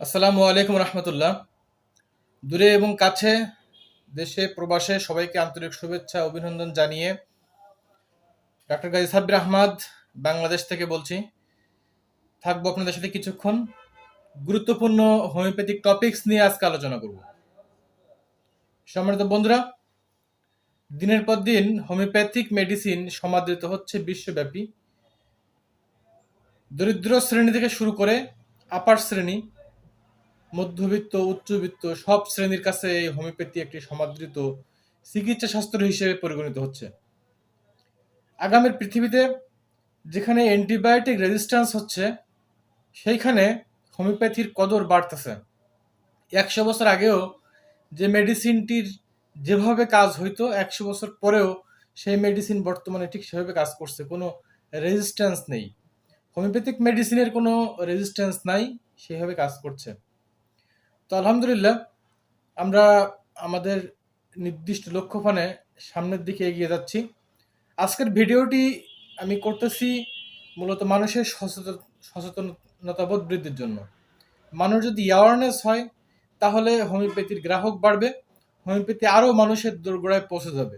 আসসালামু আলাইকুম রহমতুল্লাহ। দূরে এবং কাছে, দেশে, প্রবাসে সবাইকে আন্তরিক শুভেচ্ছা, অভিনন্দন জানিয়ে ডাক্তার গাজী সাব্বির আহমদ বাংলাদেশ থেকে বলছি। থাকব আপনাদের সাথে কিছুক্ষণ। গুরুত্বপূর্ণ হোমিওপ্যাথিক টপিকস নিয়ে আজকে আলোচনা করব। সম্মানিত বন্ধুরা, দিনের পর দিন হোমিওপ্যাথিক মেডিসিন সমাদৃত হচ্ছে বিশ্বব্যাপী। দরিদ্র শ্রেণি থেকে শুরু করে আপার শ্রেণি মধ্যবিত্ত, উচ্চবিত্ত সব শ্রেণির কাছে এই হোমিওপ্যাথি একটি সমাদৃত চিকিৎসা শাস্ত্র হিসেবে পরিগণিত হচ্ছে। আগামীর পৃথিবীতে যেখানে অ্যান্টিবায়োটিক রেজিস্ট্যান্স হচ্ছে, সেইখানে হোমিওপ্যাথির কদর বাড়তেছে। একশো বছর আগেও যে মেডিসিনটির যেভাবে কাজ হইতো, একশো বছর পরেও সেই মেডিসিন বর্তমানে ঠিক সেভাবে কাজ করছে, কোনো রেজিস্ট্যান্স নেই। হোমিওপ্যাথিক মেডিসিনের কোনো রেজিস্ট্যান্স নাই, সেভাবে কাজ করছে। তো আলহামদুলিল্লাহ, আমরা আমাদের নির্দিষ্ট লক্ষ্যখানে সামনের দিকে এগিয়ে যাচ্ছি। আজকের ভিডিওটি আমি করতেছি মূলত মানুষের সচেতন সচেতনতাবোধ বৃদ্ধির জন্য। মানুষ যদি অ্যাওয়ারনেস হয়, তাহলে হোমিওপ্যাথির গ্রাহক বাড়বে, হোমিওপ্যাথি আরও মানুষের দোরগোড়ায় পৌঁছে যাবে।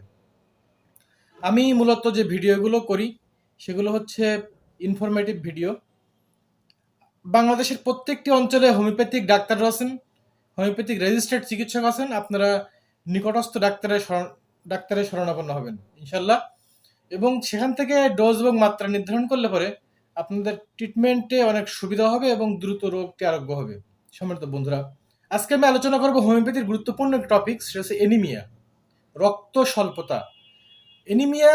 আমি মূলত যে ভিডিওগুলো করি, সেগুলো হচ্ছে ইনফরমেটিভ ভিডিও বাংলাদেশের প্রত্যেকটি অঞ্চলে হোমিওপ্যাথিক ডাক্তাররা আছেন। হোমিওপ্যাথিক রেজিস্টার্ড চিকিৎসক আছেন, আপনারা নিকটস্থ ডাক্তারের ডাক্তারের শরণাপন্ন হবেন ইনশাল্লাহ এবং সেখান থেকে ডোজ এবং মাত্রা নির্ধারণ করলে পরে আপনাদের ট্রিটমেন্টে অনেক সুবিধা হবে এবং দ্রুত রোগটি আরোগ্য হবে। সম্মানিত বন্ধুরা, আজকে আমি আলোচনা করব হোমিওপ্যাথির গুরুত্বপূর্ণ টপিক সেটা হচ্ছে এনিমিয়া রক্ত স্বল্পতা। এনিমিয়া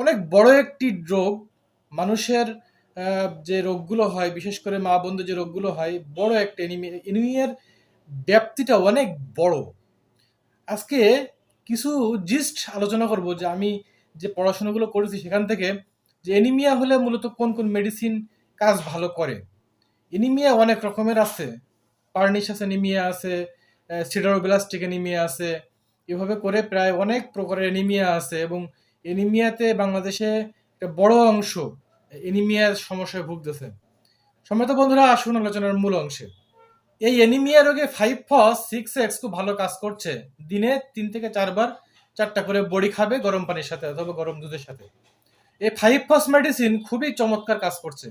অনেক বড় একটি রোগ, মানুষের যে রোগগুলো হয়, বিশেষ করে মা বন্ধু যে রোগগুলো হয়, বড় একটা এনিমিয়া এনিমিয়ার ব্যাপ্তিটা অনেক বড়। আজকে কিছু জিস্ট আলোচনা করব যে আমি যে পড়াশোনাগুলো করেছি সেখান থেকে যে এনিমিয়া হলে মূলত কোন কোন মেডিসিন কাজ ভালো করে। এনিমিয়া অনেক রকমের আছে। পার্নিশাস এনিমিয়া আছে সিডারোব্লাস্টিক এনিমিয়া আছে, এভাবে করে প্রায় অনেক প্রকারের এনিমিয়া আছে এবং এনিমিয়াতে বাংলাদেশে একটা বড় অংশ এনিমিয়ার সমস্যায় ভুগতেছে। সম্মত বন্ধুরা, আসুন আলোচনার মূল অংশে। এই অ্যানিমিয়া রোগে ফাইভ ফস সিক্স এক্স খুব ভালো কাজ করছে। দিনে তিন থেকে চারবার চারটা করে বড়ি খাবে গরম পানির সাথে অথবা গরম দুধের সাথে। এই ফাইভ ফস মেডিসিন খুবই চমৎকার কাজ করছে।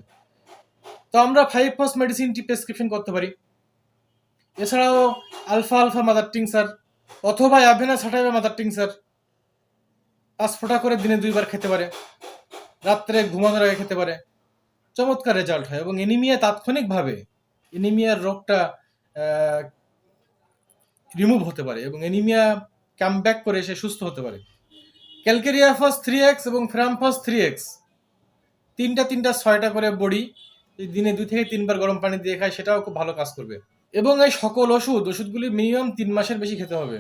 তো আমরা ফাইভ ফস মেডিসিনটি প্রেসক্রিপশন করতে পারি। এছাড়াও আলফা আলফা মাদার টিংসার অথবা অ্যাভেনা সাটাইবা মাদার টিংসার পাঁচ ফোঁটা করে দিনে দুইবার খেতে পারে। রাত্রে ঘুমানোর আগে খেতে পারে। চমৎকার রেজাল্ট হয় এবং এনিমিয়া তাৎক্ষণিকভাবে এনিমিয়ার রোগটা রিমুভ হতে পারে এবং অ্যানিমিয়া কাম ব্যাক করে সে সুস্থ হতে পারে। ক্যালকেরিয়া ফস থ্রি এক্স এবং ফ্রামফস থ্রি এক্স তিনটা তিনটা ছয়টা করে বড়ি দিনে দুই থেকে তিনবার গরম পানি দিয়ে খায়, সেটাও খুব ভালো কাজ করবে। এবং এই সকল ওষুধ, ওষুধগুলি মিনিমাম তিন মাসের বেশি খেতে হবে।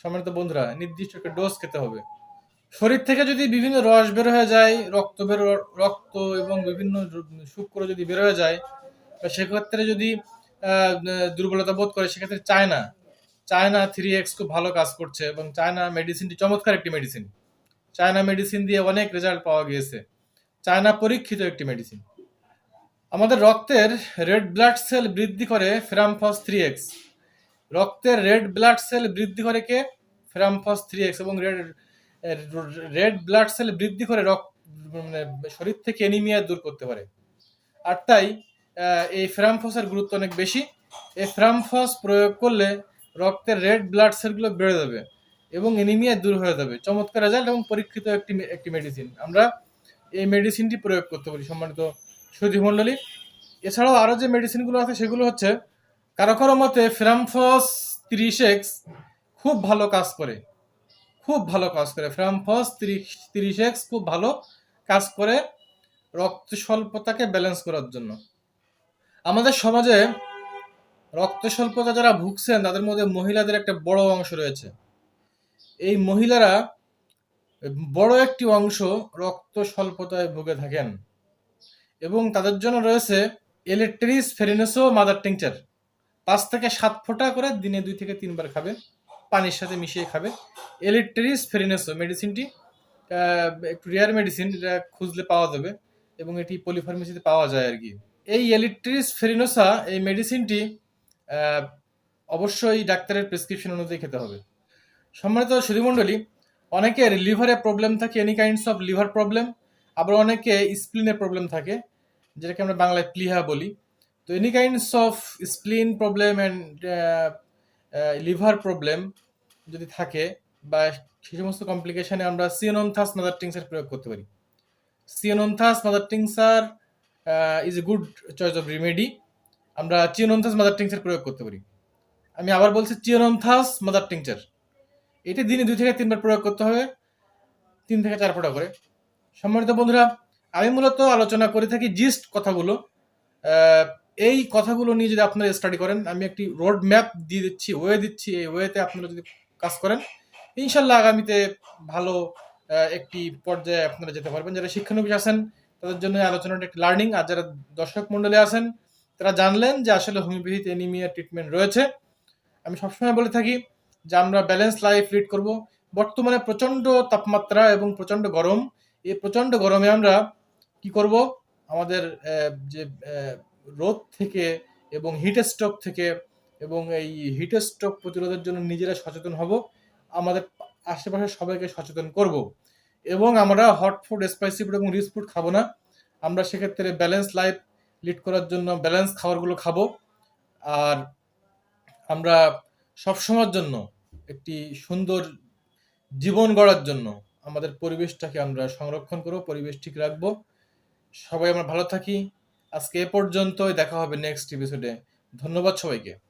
সম্মানিত বন্ধুরা, নির্দিষ্ট একটা ডোজ খেতে হবে। শরীর থেকে যদি বিভিন্ন রস বের হয়ে যায়, রক্ত বের, রক্ত এবং বিভিন্ন শুক্র যদি বের হয়ে যায় সেক্ষেত্রে যদি দুর্বলতা বোধ করে, সেক্ষেত্রে চায়না। চায়না থ্রি এক্স খুব ভালো কাজ করছে এবং চায়না মেডিসিনটি চমৎকার একটি মেডিসিন চায়না মেডিসিন দিয়ে অনেক রেজাল্ট পাওয়া গিয়েছে। চায়না পরীক্ষিত একটি মেডিসিন আমাদের রক্তের রেড ব্লাড সেল বৃদ্ধি করে ফেরামফস থ্রি এক্স রক্তের রেড ব্লাড সেল বৃদ্ধি করে কে? ফেরামফস থ্রি এক্স এবং রেড রেড ব্লাড সেল বৃদ্ধি করে রক্ত মানে শরীর থেকে এনিমিয়া দূর করতে পারে। আর তাই এই ফ্রামফসের গুরুত্ব অনেক বেশি। এই ফ্রামফস প্রয়োগ করলে রক্তের রেড ব্লাড সেলগুলো বেড়ে যাবে এবং এনিমিয়া দূর হয়ে যাবে। চমৎকার রেজাল্ট এবং পরীক্ষিত একটি একটি মেডিসিন আমরা এই মেডিসিনটি প্রয়োগ করতে পারি, সম্মানিত সুধী মণ্ডলী। এছাড়াও আরও যে মেডিসিনগুলো আছে, সেগুলো হচ্ছে কারও কারও মতে ফ্রামফস তিরিশ এক্স খুব ভালো কাজ করে। খুব ভালো কাজ করে। ফ্রামফস তিরিশ তিরিশ এক্স খুব ভালো কাজ করে রক্ত স্বল্পতাকে ব্যালেন্স করার জন্য। আমাদের সমাজে রক্ত স্বল্পতা যারা ভুগছেন, তাদের মধ্যে মহিলাদের একটা বড় অংশ রয়েছে। এই মহিলারা বড় একটি অংশ রক্ত স্বল্পতায় ভুগে থাকেন এবং তাদের জন্য রয়েছে ইলেকট্রিস ফেরিনোসো মাদার টিংচার পাঁচ থেকে সাত ফোঁটা করে দিনে দুই থেকে তিনবার খাবে, পানির সাথে মিশিয়ে খাবে। ইলেকট্রিস ফেরিনোসো মেডিসিনটি একটু রেয়ার মেডিসিন এটা খুঁজলে পাওয়া যাবে এবং এটি পলিফার্মেসিতে পাওয়া যায় আর কি। এই এলিট্রিস ফেরিনোসা এই মেডিসিনটি অবশ্যই ডাক্তারের প্রেসক্রিপশন অনুযায়ী খেতে হবে। সম্মানিত সুধীমণ্ডলী অনেকের লিভারে প্রবলেম থাকে any kinds of liver problem আবার অনেকে স্প্লিনের প্রবলেম থাকে, যেটাকে আমরা বাংলায় প্লিহা বলি। তো any kinds of spleen problem and liver problem যদি থাকে, বা সেই সমস্ত কমপ্লিকেশনে আমরা সিওনন্থাস মাদার টিংসার প্রয়োগ করতে পারি। Chionanthus mother tincture is a good choice of remedy আমরা চিওনন্থাস মাদার টিংচার প্রয়োগ করতে পারি। আমি আবার বলছি চিওনন্থাস মাদার টিংচার এটি দিনে দুই থেকে তিনবার প্রয়োগ করতে হবে। তিন থেকে চার ফোঁটা করে। সম্মানিত বন্ধুরা, আমি মূলত আলোচনা করে থাকি জিস্ট কথাগুলো। এই কথাগুলো নিয়ে যদি আপনারা স্টাডি করেন, আমি একটি রোড ম্যাপ দিয়ে দিচ্ছি ওয়ে দিচ্ছি, এই ওয়েতে আপনারা যদি কাজ করেন, ইনশাল্লাহ আগামীতে ভালো একটি পর্যায়ে আপনারা যেতে পারবেন। যারা শিক্ষানবিশ আছেন তাদের জন্য আলোচনাটা একটি লার্নিং আর যারা দর্শক মণ্ডলী আছেন, তারা জানলেন যে আসলে হোমিওপ্যাথিতে এনিমিয়া ট্রিটমেন্ট রয়েছে। আমি সবসময় বলে থাকি যে আমরা ব্যালেন্স লাইফ লিড করব। বর্তমানে প্রচণ্ড তাপমাত্রা এবং প্রচণ্ড গরম। এই প্রচণ্ড গরমে আমরা কি করব? আমাদের যে রোদ থেকে এবং হিট স্ট্রোক থেকে এবং এই হিট স্ট্রোক প্রতিরোধের জন্য নিজেরা সচেতন হব। আমাদের আশেপাশে সবাইকে সচেতন করব। এবং আমরা হট ফুড স্পাইসি ফুড এবং রিচ ফুড খাব না। আমরা সেক্ষেত্রে ব্যালেন্স লাইফ লিড করার জন্য ব্যালেন্স খাবারগুলো খাব। আর আমরা সবসময়ের জন্য একটি সুন্দর জীবন গড়ার জন্য আমাদের পরিবেশটাকে আমরা সংরক্ষণ করব, পরিবেশ ঠিক রাখব। সবাই আমরা ভালো থাকি। আজকে এ পর্যন্তই, দেখা হবে নেক্সট এপিসোডে ধন্যবাদ সবাইকে।